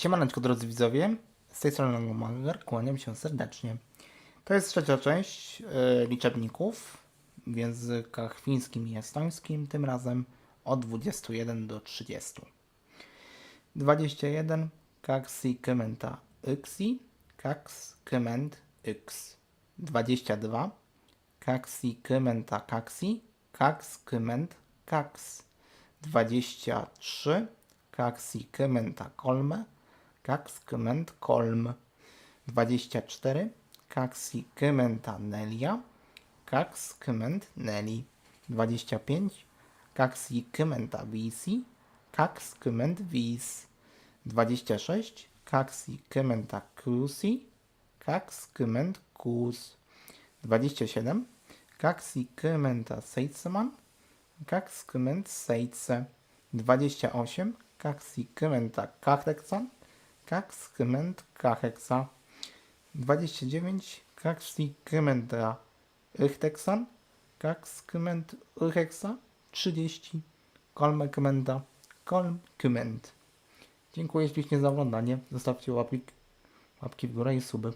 Siemaneczko drodzy widzowie, z tej strony Longomager, kłaniam się serdecznie. To jest trzecia część y, liczebników w językach fińskim i estońskim, tym razem od 21 do 30. 21 kaksi kymenta yksi, kaks kyment yks. 22 kaksi kymenta kaksi, kaks kyment kaks. 23 kaksi kymenta kolme, kaks kyment kolm. 24 kaksi kymenta nelia, kaks kyment neli. 25 kaksi kymenta visi, kaks kyment vis. 26 kaksi kymenta kusi, kaks kyment kus. 27 kaksi kymenta seitseman, kaks kyment seitse. 28 kaksi kymenta kaheksan, kaks kyment kaheksa. 29 kaksi kymenta yhteksan, kaks kyment yheksa. 30 kolme kymenta, kolm kyment. Dziękuję ślicznie za oglądanie. Zostawcie łapki, łapki w górę i suby.